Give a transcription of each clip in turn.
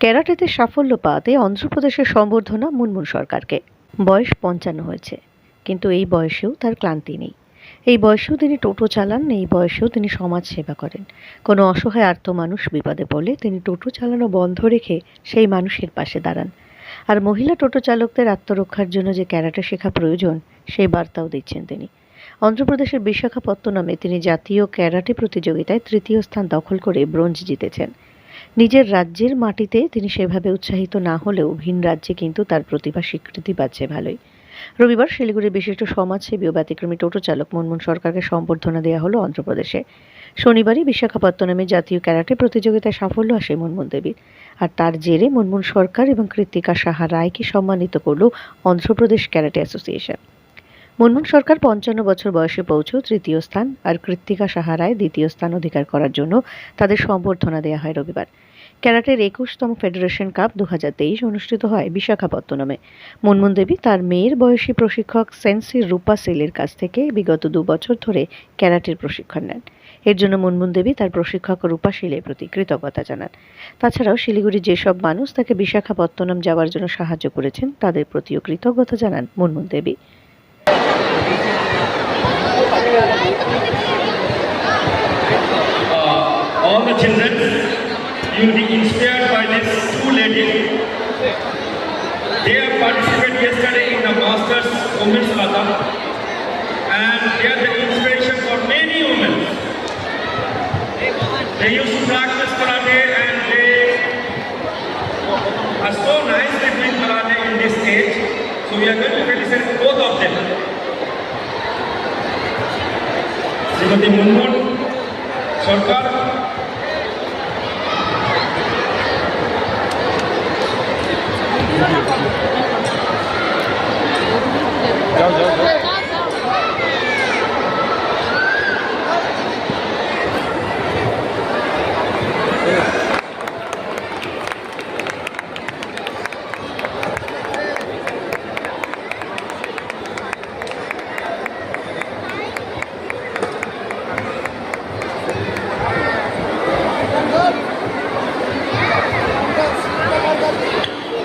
ক্যারাটেতে সাফল্য পাওয়াতে অন্ধ্রপ্রদেশের সম্বর্ধনা মুনমুন সরকারকে। বয়স পঞ্চান্ন হয়েছে, কিন্তু এই বয়সেও তার ক্লান্তি নেই। এই বয়সেও তিনি টোটো চালান, এই বয়সেও তিনি সমাজ সেবা করেন। কোনো অসহায় আর্ত মানুষ বিপদে পড়লে তিনি টোটো চালানো বন্ধ রেখে সেই মানুষের পাশে দাঁড়ান। আর মহিলা টোটো চালকদের আত্মরক্ষার জন্য যে ক্যারাটে শেখা প্রয়োজন, সেই বার্তাও দিচ্ছেন তিনি। অন্ধ্রপ্রদেশের বিশাখাপত্তনমে তিনি জাতীয় ক্যারাটে প্রতিযোগিতায় তৃতীয় স্থান দখল করে ব্রোঞ্জ জিতেছেন। নিজের রাজ্যের মাটিতে তিনি সেভাবে উৎসাহিত না হলেও ভিন রাজ্যে কিন্তু তার প্রতিভা স্বীকৃতি পাচ্ছে ভালোই। রবিবার শিলিগুড়ির বিশিষ্ট সমাজসেবী ও ব্যতিক্রমী টোটো চালক মনমোহন সরকারকে সম্বর্ধনা দেওয়া হলো অন্ধ্রপ্রদেশে। শনিবারই বিশাখাপত্তনমে জাতীয় ক্যারাটে প্রতিযোগিতায় সাফল্য আসে মনমোহন দেবীর। আর তার জেরে মনমোহন সরকার এবং কৃত্তিকা সাহা রায়কে সম্মানিত করল অন্ধ্রপ্রদেশ ক্যারাটে অ্যাসোসিয়েশন। মনমোহন সরকার পঞ্চান্ন বছর বয়সে পৌঁছেও তৃতীয় স্থান আর কৃত্তিকা সাহারায় দ্বিতীয় স্থান অধিকার করার জন্য তাদের সম্বর্ধনা দেওয়া হয় রবিবার। ক্যারাটের একুশতম ফেডারেশন কাপ দু হাজার তেইশ অনুষ্ঠিত হয় বিশাখাপত্তনমে। মনমোহন দেবী তার মেয়ের বয়সী প্রশিক্ষক সেন্সি রূপা সেলের কাছ থেকে বিগত দু বছর ধরে ক্যারাটের প্রশিক্ষণ নেন। এর জন্য মনমোহন দেবী তার প্রশিক্ষক রূপা শিলের প্রতি কৃতজ্ঞতা জানান। তাছাড়াও শিলিগুড়ির যেসব মানুষ তাকে বিশাখাপত্তনম যাওয়ার জন্য সাহায্য করেছেন, তাদের প্রতিও কৃতজ্ঞতা জানান মনমোহন দেবী। Uh, all the children, you will be inspired by these two ladies. They have participated yesterday in the Masters Women's Kata and they are the inspiration for many women. They used to practice karate and they are so nicely doing karate in this age. So we are going to felicitate both of them. Shrimati Munmun Sarkar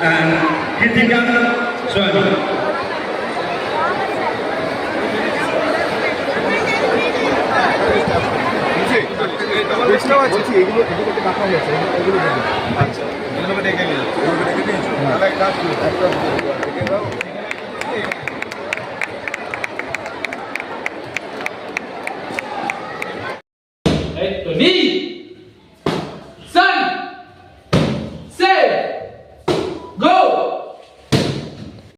and Kritika Swami. এই তো নেই